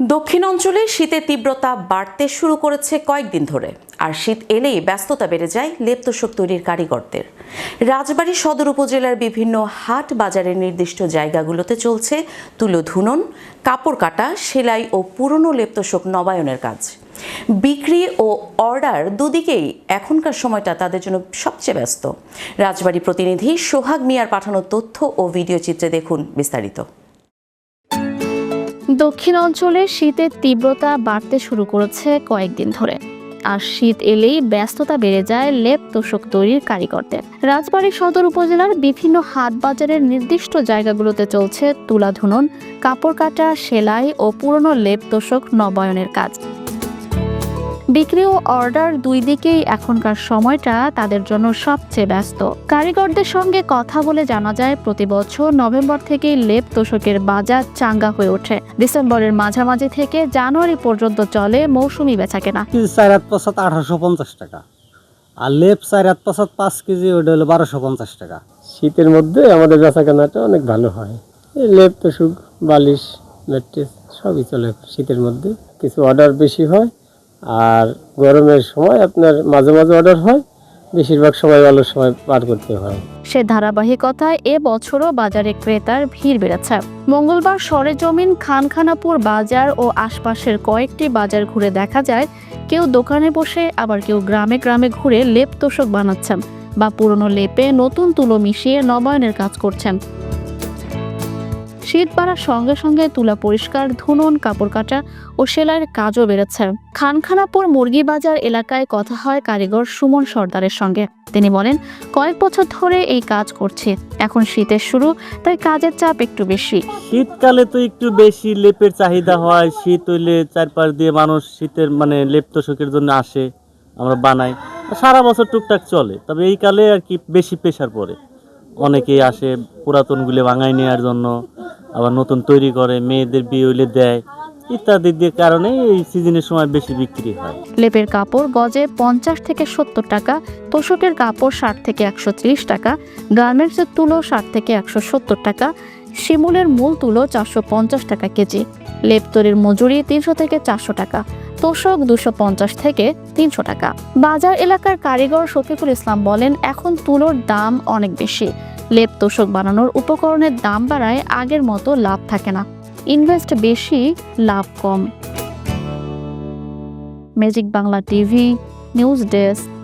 দক্ষিণ অঞ্চলে শীতের তীব্রতা বাড়তে শুরু করেছে কয়েকদিন ধরে, আর শীত এলেই ব্যস্ততা বেড়ে যায় লেপ্তশোক তৈরির কারিগরদের। রাজবাড়ী সদর উপজেলার বিভিন্ন হাট বাজারের নির্দিষ্ট জায়গাগুলোতে চলছে তুলো ধুনন কাপড় কাটা সেলাই ও পুরনো লেপ্তশোক নবায়নের কাজ। বিক্রি ও অর্ডার দুদিকেই এখনকার সময়টা তাদের জন্য সবচেয়ে ব্যস্ত। রাজবাড়ী প্রতিনিধি সোহাগ মিয়ার পাঠানো তথ্য ও ভিডিও চিত্রে দেখুন বিস্তারিত। দক্ষিণ অঞ্চলে শীতের তীব্রতা বাড়তে শুরু করেছে কয়েকদিন ধরে। আর শীত এলেই ব্যস্ততা বেড়ে যায় লেপ তোষক তৈরির কারিগরদের। রাজবাড়ী সদর উপজেলার বিভিন্ন হাট বাজারের নির্দিষ্ট জায়গাগুলোতে চলছে তুলা ধুনন, কাপড় কাটা, সেলাই ও পুরনো লেপ তোষক নবায়নের কাজ। বিক্রি ও অর্ডার দুই দিকেই এখনকার সময়টা তাদের জন্য সবচেয়ে ব্যস্ত। কারিগরদের সঙ্গে কথা বলে জানা যায় প্রতি বছর নভেম্বর থেকে লেপ তোষকের বাজার চাঙ্গা হয়ে ওঠে। ডিসেম্বরের মাঝামাঝি থেকে জানুয়ারি পর্যন্ত চলে মৌসুমি বেচাকেনা। কেজি চার হাত পাঁচাত আঠারোশো পঞ্চাশ টাকা। আর লেপ চার হাত পাঁচাত পাঁচ কেজি ওটা হলো বারোশো পঞ্চাশ টাকা। শীতের মধ্যে আমাদের বেচা কেনাটা অনেক ভালো হয়। এই লেপ তোষক বালিশ ম্যাট্রেস সবই চলে শীতের মধ্যে। কিছু অর্ডার বেশি হয় আর গরমের সময় আপনার মাঝে মাঝে অর্ডার হয়, বেশিরভাগ সময় ভালো সময় পার করতে হয়। সে ধারাবাহিকতায় এ বছরও বাজারে ক্রেতার ভিড় বেড়েছে। মঙ্গলবার সরেজমিন খানখানাপুর বাজার ও আশপাশের কয়েকটি বাজার ঘুরে দেখা যায়, কেউ দোকানে বসে, আবার কেউ গ্রামে গ্রামে ঘুরে লেপ তোষক বানাচ্ছেন বা পুরনো লেপে নতুন তুলো মিশিয়ে নবায়নের কাজ করছেন। শীত বাড়ার সঙ্গে সঙ্গে তুলা পরিষ্কার, ধুনন, কাপড় কাটা ও সেলাইয়ের কাজও বেড়েছে। খানখানাপুর মুরগি বাজার এলাকায় কথা হয় কারিগর সুমন সর্দারের সঙ্গে। তিনি বলেন, কয়েক বছর ধরে এই কাজ করছে। এখন শীতের শুরু, তাই কাজের চাপ একটু বেশি। শীতকালে তো একটু বেশি লেপের চাহিদা হয়। শীত হইলে চারপাশ দিয়ে মানুষ শীতের মানে লেপ তোষকের জন্য আসে, আমরা বানাই। সারা বছর টুকটাক চলে। তবে এই কালে আর কি বেশি প্রেশার পড়ে। অনেকেই আসে পুরাতনগুলো ভাঙাই নেওয়ার জন্য। আবার নতুন তৈরি করে, মেয়েদের বিয়ে হইলে দেয়, ইত্যাদি কারণে এই সিজনের সময় বেশি বিক্রি হয়। লেপের কাপড় গজে পঞ্চাশ থেকে সত্তর টাকা, তোষকের কাপড় ষাট থেকে একশো ত্রিশ টাকা, গার্মেন্টসের তুলো ষাট থেকে একশো সত্তর টাকা, শিমুলের মূল তুলো চারশো পঞ্চাশ টাকা কেজি, লেপ তৈরির মজুরি তিনশো থেকে চারশো টাকা, তোষক দুশো পঞ্চাশ থেকে তিনশো টাকা। বাজার এলাকার কারিগর শফিকুল ইসলাম বলেন, এখন তুলোর দাম অনেক বেশি। লেপ তোষক বানানোর উপকরণের দাম বাড়ায় আগের মতো লাভ থাকে না। ইনভেস্ট বেশি, লাভ কম। Magic Bangla TV, news desk.